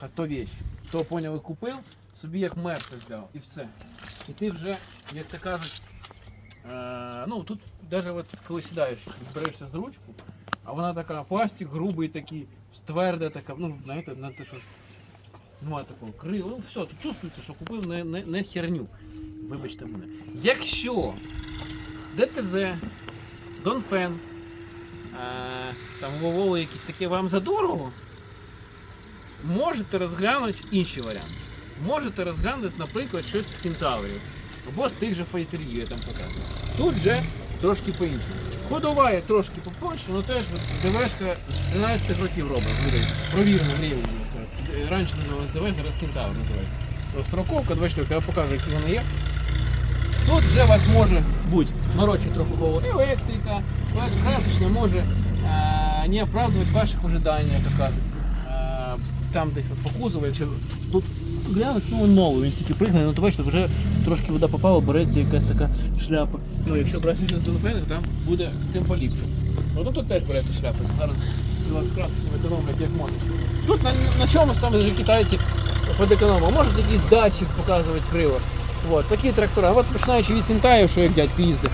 А то вещь. То поняли, купив, собі як мерса взяв і все. І ти вже, як то кажуть, е, ну тут навіть от коли сідаєш, берешся з ручку, а вона така пластик грубий такий, тверда така, ну знаєте, на те, що немає такого крила. Ну все, тут чувствується, що купив не, не, не херню. Вибачте мене. Якщо ДТЗ, Донфен, е, там Воволи якісь такі вам задорого, можете розглянути інший варіант. Можете розглянути, наприклад, щось з кентаврів. Або з тих же файтерів я там показую. Тут вже трошки по-іншому. Ходова трошки попроще, але теж ДВшка з 13 років робить. Буде провірено рівно. Раніше називалась ДВ, зараз кентавр називається. Сороковка, 24, я покажу, які вони є. Тут вже у вас може бути морочі трохи голову електрика, красочна може е, не оправдувати ваших ожидань, як кажуть. Там десь от по кузову, тут глянуть, ну новий, він тільки пригнаний, ну то бачите, вже трошки вода попала, береться якась така шляпа. Ну якщо брати з Донфена, там буде цим поліпше. Ну тут, тут теж береться шляпа. Зараз красочно економлять як можуть. Тут на, на чомусь там вже китайці підекономили. Можуть якийсь датчик показувати криво. От, такі трактора. От починаючи від Сінтаїв, що як дядько їздив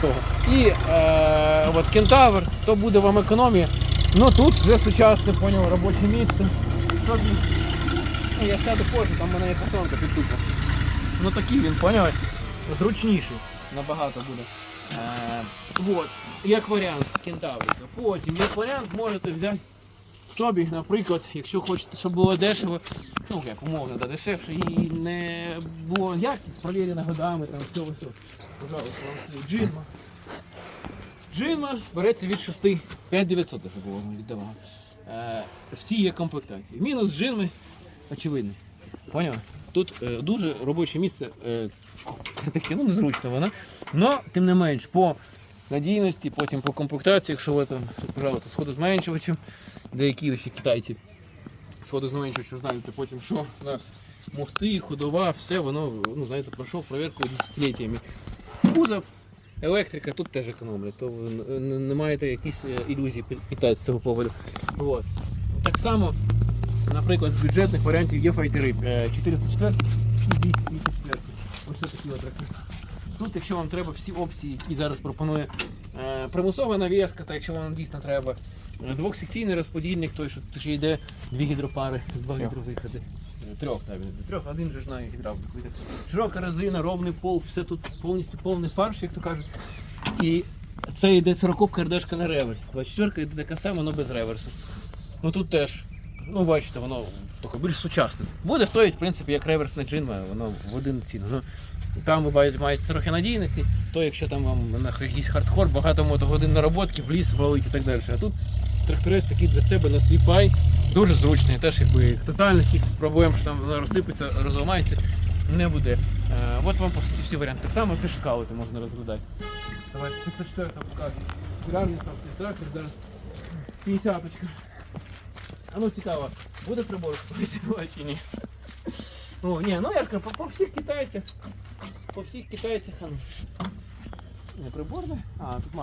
того. І е, от Кентавр, то буде вам економія. Ну тут вже сучасне, поняв, робоче місце. Ну, я сяду позже, там в мене є картонка під тупо. Ну такий він, поняв, зручніший набагато буде. Е, от, як варіант кентаврика. Потім, як варіант, можете взяти собі, наприклад, якщо хочете, щоб було дешево, ну як умовно, да, дешевше і не було якість, провірена годами, там все, все. Пожалуйста, вам стоїть джинма. Джинма береться від 6, 5900 даже було. Е, всі є комплектації. Мінус джинми, очевидно. Поняв? Тут е, дуже робоче місце, е, таке, ну незручно вона. Но, тим не менш, по надійності, потім по комплектації, якщо ви там, пожалуйста, сходозменшувачем, деякі ось китайці сходозменшувачем знаєте, потім що у нас мости, ходова, все воно, ну знаєте, пройшов проверку десятиліттями. Кузов, електрика, тут теж економлять, то ви не маєте якісь е, питати з цього поводу. От. Так само, наприклад, з бюджетних варіантів є файтери е, 404 і 204. Ось такі от. Тут, якщо вам треба всі опції, які зараз пропонує е, примусова навіска, та якщо вам дійсно треба е, двохсекційний розподільник, той, що йде дві гідропари, два гідровиходи. Трьох навіть, не трьох, один же ж на гідравлику йде. Широка резина, ровний пол, все тут повністю повний фарш, як то кажуть. І це йде 40 РДшка на реверсі. 24 йде така сама, але без реверсу. Ну тут теж, ну бачите, воно таке більш сучасне. Буде стоїть, в принципі, як реверсна джинма, воно в один ціну. Ну, там ви маєте, маєте трохи надійності, то якщо там вам на якийсь хардкор, багато мотогодин наработки, в ліс валить і так далі. А тут тракторець такий для себе на свій пай, дуже зручний, теж якби тотальних проблем, що там воно розсипеться, розламається, не буде. Е, от вам по суті всі варіанти. Так само теж скаути можна розглядати. Давайте 504 покажу. Гарний ставки трактор, зараз 50 -очка. А ну цікаво, буде прибор чи ні? О, ні, ну я кажу, по, по всіх китайцях. По всіх китайцях, а ну. Не приборне? А, тут.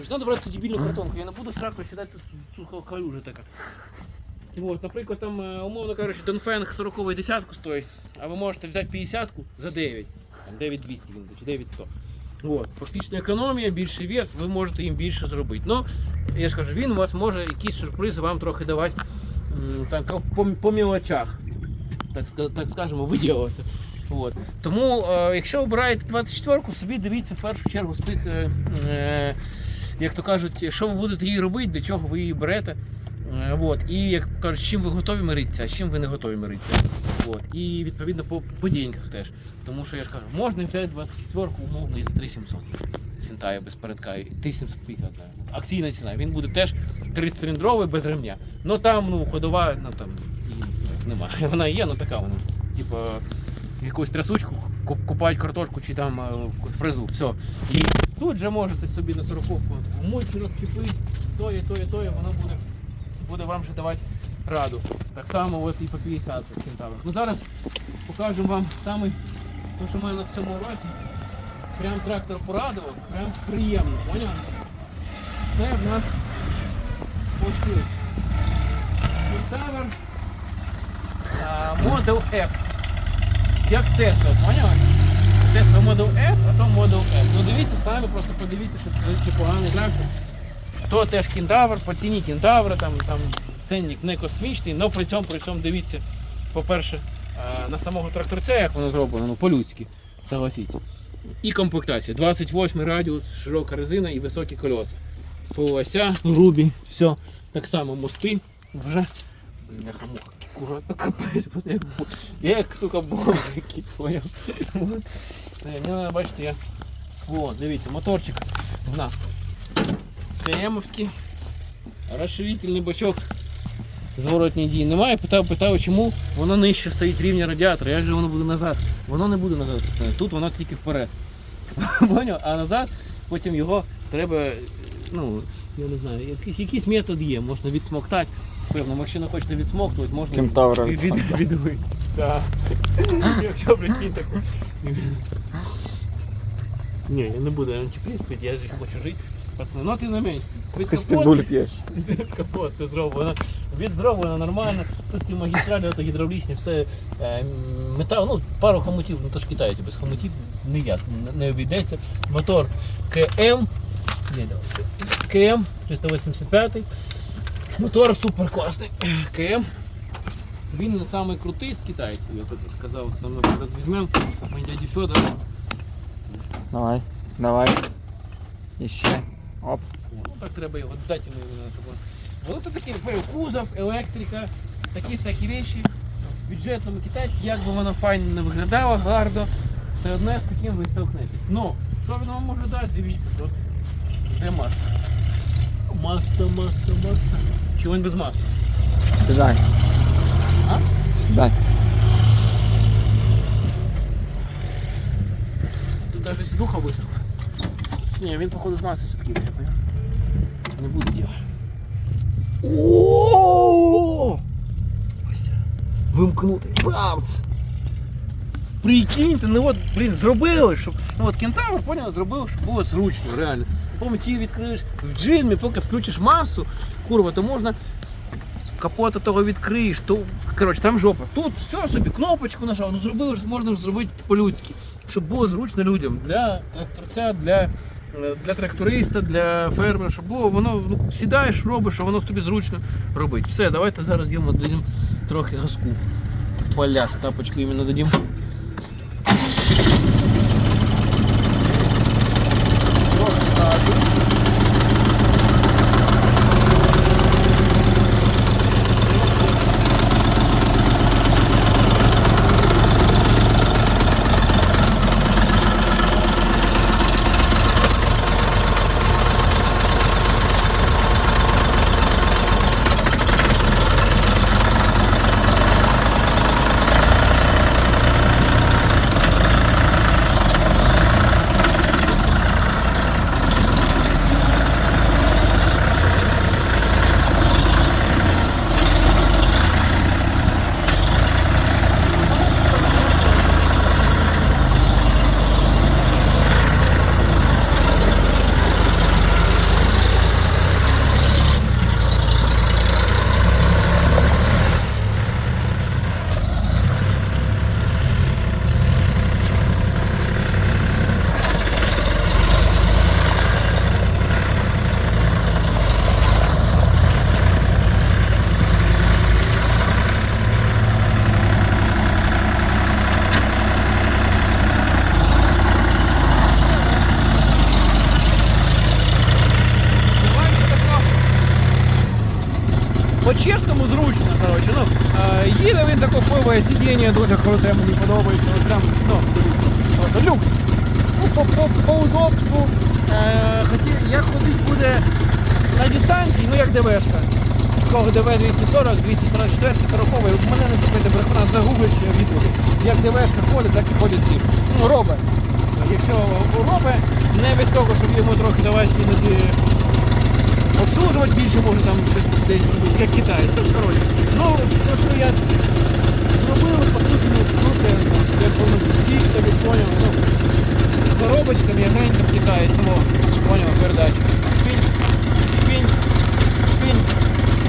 Ось треба брати ту дебільну картонку, я не буду сраку сідати тут цю калюжа така. От, наприклад, там, е, умовно кажучи, Донфенг 40 десятку стоїть, а ви можете взяти 50-ку за 9. Там 9200 він чи 9100. От, фактично економія, більший вес, ви можете їм більше зробити. Ну, я ж кажу, він у вас може якісь сюрпризи вам трохи давати м, так, по, по мілочах, так, ска- так скажемо, виділилося. От. Тому, е, якщо обираєте 24-ку, собі дивіться в першу чергу з тих, е, е, як то кажуть, що ви будете її робити, для чого ви її берете. Е, От. І як кажуть, з чим ви готові миритися, а з чим ви не готові миритися. От. І відповідно по, по деньгах теж. Тому що я ж кажу, можна взяти 24-ку умовно і за 3700. Сінтає без передка, 3750. навіть. Акційна ціна. Він буде теж 30-циліндровий без ремня. Ну там ну, ходова, ну там її немає. Вона є, ну така вона. Типу, якусь трясучку, купають картошку чи там е, фрезу. Все. І тут же можете собі на 40-ку мульчі розчепити, то і то і то, і воно буде, буде вам ще давати раду. Так само от і по 50 кентаврах. Ну зараз покажемо вам саме те, що мене в цьому році. Прям трактор порадував, прям приємно, поняв? Це в нас ось тут. Кентавр Model F. Як Tesla, поняли? Tesla Model S, а то Model S. Ну дивіться самі, просто подивіться, чи поганий трактор. То теж кентавр, по ціні кентавра, там, там ценник не космічний, але при цьому, при цьому дивіться, по-перше, е, на самого тракторця, як воно зроблено, ну по-людськи, согласіться. І комплектація. 28 радіус, широка резина і високі колеса. Полося, грубі, все. Так само мости вже. Бляха муха, акуратно капець, бо як, я як сука бомб який поняв. Мені треба бачити, я. О, дивіться, моторчик в нас. КМовський. Розширительний бачок. Зворотній дії немає. Питав, питав, чому воно нижче стоїть рівня радіатора, як же воно буде назад? Воно не буде назад. Тут воно тільки вперед. А назад потім його треба, ну, я не знаю, якийсь метод є, можна відсмоктати. Певно, якщо не хочете відсмоктувати, можна Кентавра від, від, відсмоктати. відвити. Так. Якщо прикинь так. Ні, я не буду антифриз, я ж хочу жити. Пацани, ну ти не менш. Ти ж підбуль п'єш. Капот ти зроблено. Від зроблено нормально. Тут ці магістралі, ото гідравлічні, все е, метал, ну пару хомутів, ну то ж китайці, без хомутів ніяк не- не обійдеться. Мотор КМ. Ні, давай, все. КМ 385. Мотор супер класний. КМ. Він не самий крутий з китайців, я тут сказав, нам наприклад візьмемо мій дяді Федор. Давай, давай. І ще. Оп. Ну так треба його обов'язково он- Воно то таке кузов, електрика, такі всякі речі. Бюджетному китайці, як би воно файно не виглядало, гарно, все одне з таким ви столкнетесь. Ну, що він вам може дати, дивіться, тут де маса. Маса, маса, маса. Чого він без маси? Сідай. А? Сідай. Тут навіть сідуха висохла. Ні, він походу з маси все-таки я. Не буде діла. О! Ось. Вимкнутий. Бамс! Прикиньте, ну от, блін, зробили, щоб. Ну от кентавр, поняв, зробив, щоб було зручно, реально. Потім відкриєш в джинмі, поки включиш масу, курва, то можна капота того відкриєш, то коротше, там жопа. Тут все собі, кнопочку нажав, ну зробив, можна ж зробити по-людськи, щоб було зручно людям для тракторця, для, е, для тракториста, для фермера, щоб було воно ну, сідаєш, робиш, а воно тобі зручно робить. Все, давайте зараз йому дадим трохи газку. В поля з тапочкою іменно дадим. По-чесному зручно, коротше. Ну, е, їде він таке пливе сидіння дуже круте, мені подобається. Прям, ну, люкс. Ну, по, по, по удобству. Е, як ходить буде на дистанції, ну як ДВшка. Кого ДВ 240, 244, 40, в мене не цепити брехуна, загуглить відео. Як ДВшка ходить, так і ходять ці. Ну, робить. Якщо робить, не без того, щоб йому трохи давати іноді обслужувати більше може там десь як китаєць. Ну, коротше. Ну, те, що я зробив, по суті, ну, круто, як воно всіх собі поняв. Ну, коробочка м'ягенько втікає само. Поняв, передача. Шпінь, шпінь, шпінь,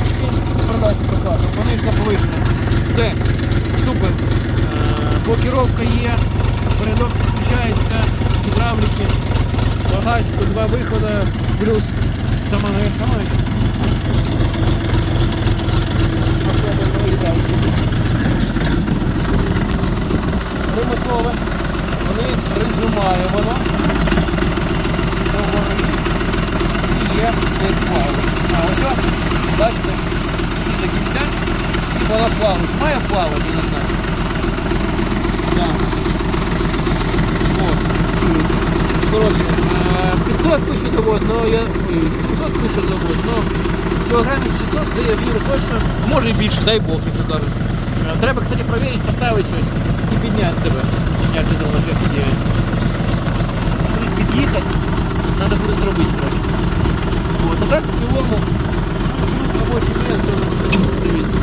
шпінь, передача прекрасно. Понижна повишена. Все. супер. Е, Блокіровка є, передок включається, гідравліки, багатько, два виходи, плюс сама гайка. Примусове. Вниз прижимає воно. І є десь плавить. А ось, о, бачите, і до кінця. І вона плавить. Має плавати, не знаю. Так. Силиться. Коротше, е, 500 пише завод, но я... 700 пише завод, но кілограмів 600 це я вірю точно. Може і більше, дай Бог, як кажуть. Е, Треба, кстати, проверить, поставити щось підняти себе. Як ти думаєш, як тоді? Кудись під'їхати, треба буде зробити. От, ну так в цілому, ну, плюс робоче місце, дивіться.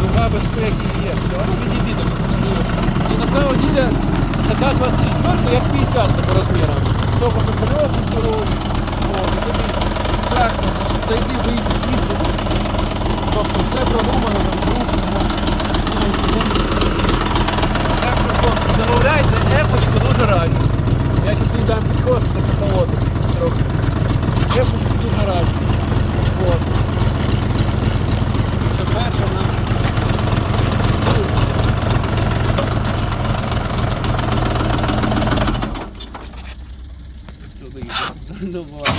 Дуга безпеки є, все, а ну відійди так. І на самом деле така 24 як 50 по розмірам. Столько що колеса здорові, от, і собі так, зайди, вийти, світло. Тобто все продумано, Виставляйте ефочку нужно раді. Я сейчас їй дам підкосити та холодити трохи. нужно дуже Вот. От. Це перша в